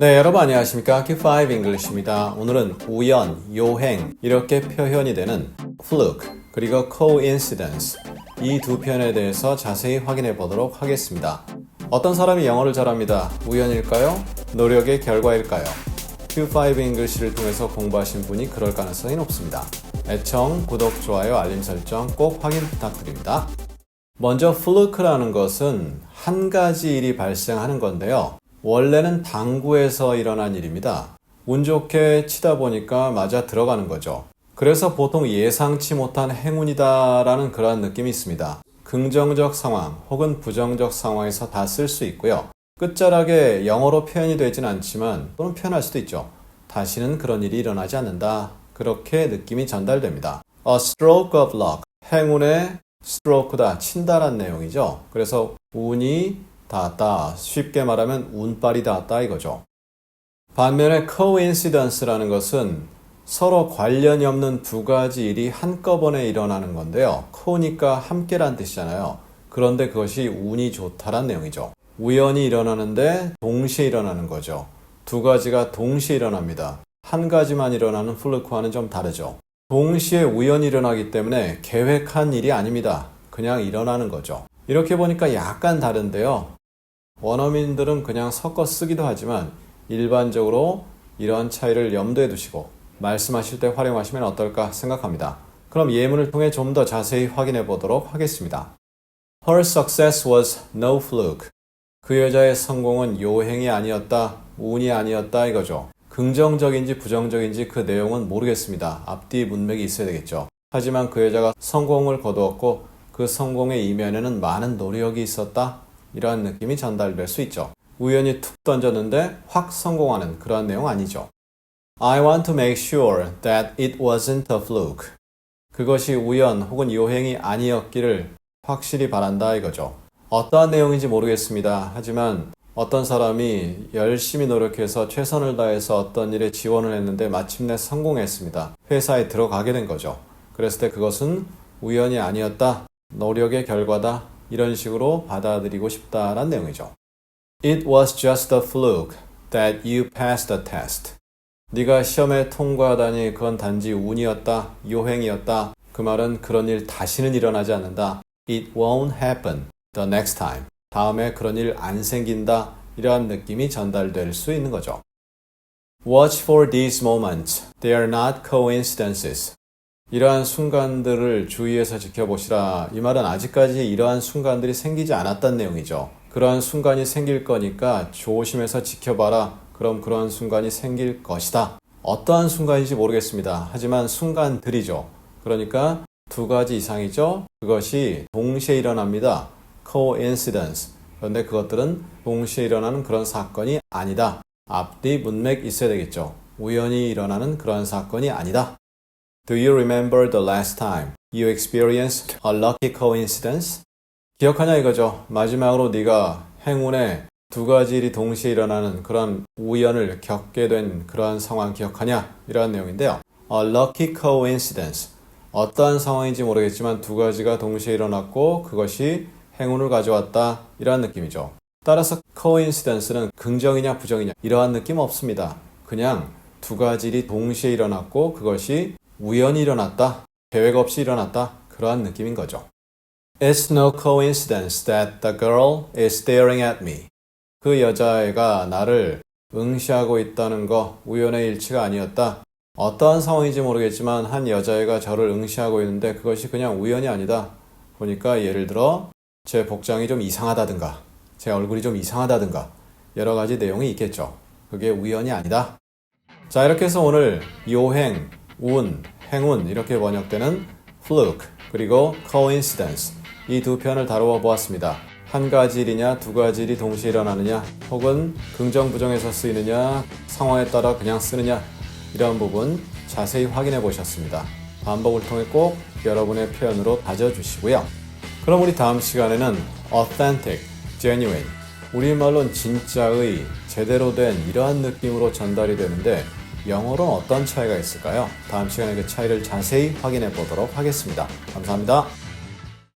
네, 여러분 안녕하십니까? Q5 English입니다. 오늘은 우연, 요행 이렇게 표현이 되는 fluke 그리고 coincidence 이 두 표현에 대해서 자세히 확인해 보도록 하겠습니다. 어떤 사람이 영어를 잘합니다. 우연일까요? 노력의 결과일까요? Q5 English를 통해서 공부하신 분이 그럴 가능성이 높습니다. 애청, 구독, 좋아요, 알림 설정 꼭 확인 부탁드립니다. 먼저 fluke라는 것은 한 가지 일이 발생하는 건데요. 원래는 당구에서 일어난 일입니다. 운 좋게 치다 보니까 맞아 들어가는 거죠. 그래서 보통 예상치 못한 행운이다라는 그러한 느낌이 있습니다. 긍정적 상황 혹은 부정적 상황에서 다 쓸 수 있고요. 끝자락에 영어로 표현이 되진 않지만 또는 표현할 수도 있죠. 다시는 그런 일이 일어나지 않는다. 그렇게 느낌이 전달됩니다. A stroke of luck. 행운의 스트로크다, 친다란 내용이죠. 그래서 운이 닿았다. 쉽게 말하면 운빨이 닿았다 이거죠. 반면에 coincidence라는 것은 서로 관련이 없는 두 가지 일이 한꺼번에 일어나는 건데요. co니까 함께란 뜻이잖아요. 그런데 그것이 운이 좋다란 내용이죠. 우연히 일어나는데 동시에 일어나는 거죠. 두 가지가 동시에 일어납니다. 한 가지만 일어나는 플루크와는 좀 다르죠. 동시에 우연히 일어나기 때문에 계획한 일이 아닙니다. 그냥 일어나는 거죠. 이렇게 보니까 약간 다른데요. 원어민들은 그냥 섞어 쓰기도 하지만 일반적으로 이런 차이를 염두에 두시고 말씀하실 때 활용하시면 어떨까 생각합니다. 그럼 예문을 통해 좀 더 자세히 확인해 보도록 하겠습니다. Her success was no fluke. 그 여자의 성공은 요행이 아니었다, 운이 아니었다 이거죠. 긍정적인지 부정적인지 그 내용은 모르겠습니다. 앞뒤 문맥이 있어야 되겠죠. 하지만 그 여자가 성공을 거두었고 그 성공의 이면에는 많은 노력이 있었다. 이러한 느낌이 전달될 수 있죠. 우연히 툭 던졌는데 확 성공하는 그러한 내용 아니죠. I want to make sure that it wasn't a fluke. 그것이 우연 혹은 요행이 아니었기를 확실히 바란다 이거죠. 어떠한 내용인지 모르겠습니다. 하지만 어떤 사람이 열심히 노력해서 최선을 다해서 어떤 일에 지원을 했는데 마침내 성공했습니다. 회사에 들어가게 된 거죠. 그랬을 때 그것은 우연이 아니었다. 노력의 결과다. 이런 식으로 받아들이고 싶다란 내용이죠. It was just a fluke that you passed the test. 네가 시험에 통과하다니 그건 단지 운이었다, 요행이었다. 그 말은 그런 일 다시는 일어나지 않는다. It won't happen the next time. 다음에 그런 일 안 생긴다. 이러한 느낌이 전달될 수 있는 거죠. Watch for these moments. They are not coincidences. 이러한 순간들을 주의해서 지켜보시라. 이 말은 아직까지 이러한 순간들이 생기지 않았다는 내용이죠. 그러한 순간이 생길 거니까 조심해서 지켜봐라. 그럼 그러한 순간이 생길 것이다. 어떠한 순간인지 모르겠습니다. 하지만 순간들이죠. 그러니까 두 가지 이상이죠. 그것이 동시에 일어납니다. coincidence. 그런데 그것들은 동시에 일어나는 그런 사건이 아니다. 앞뒤 문맥 있어야 되겠죠. 우연히 일어나는 그런 사건이 아니다. Do you remember the last time you experienced a lucky coincidence? 기억하냐 이거죠. 마지막으로 네가 행운의 두 가지 일이 동시에 일어나는 그런 우연을 겪게 된 그러한 상황 기억하냐? 이러한 내용인데요. A lucky coincidence. 어떠한 상황인지 모르겠지만 두 가지가 동시에 일어났고 그것이 행운을 가져왔다. 이러한 느낌이죠. 따라서 coincidence는 긍정이냐 부정이냐 이러한 느낌 없습니다. 그냥 두 가지 일이 동시에 일어났고 그것이 우연히 일어났다. 계획 없이 일어났다. 그러한 느낌인 거죠. It's no coincidence that the girl is staring at me. 그 여자애가 나를 응시하고 있다는 거 우연의 일치가 아니었다. 어떠한 상황인지 모르겠지만 한 여자애가 저를 응시하고 있는데 그것이 그냥 우연이 아니다. 보니까 예를 들어 제 복장이 좀 이상하다든가 제 얼굴이 좀 이상하다든가 여러 가지 내용이 있겠죠. 그게 우연이 아니다. 자 이렇게 해서 오늘 요행, 운, 행운 이렇게 번역되는 fluke 그리고 coincidence 이 두 편을 다루어 보았습니다. 한 가지 일이냐 두 가지 일이 동시에 일어나느냐 혹은 긍정 부정에서 쓰이느냐 상황에 따라 그냥 쓰느냐 이런 부분 자세히 확인해 보셨습니다. 반복을 통해 꼭 여러분의 표현으로 다져주시고요. 그럼 우리 다음 시간에는 authentic, genuine 우리말로는 진짜의 제대로 된 이러한 느낌으로 전달이 되는데 영어로는 어떤 차이가 있을까요? 다음 시간에 그 차이를 자세히 확인해 보도록 하겠습니다. 감사합니다.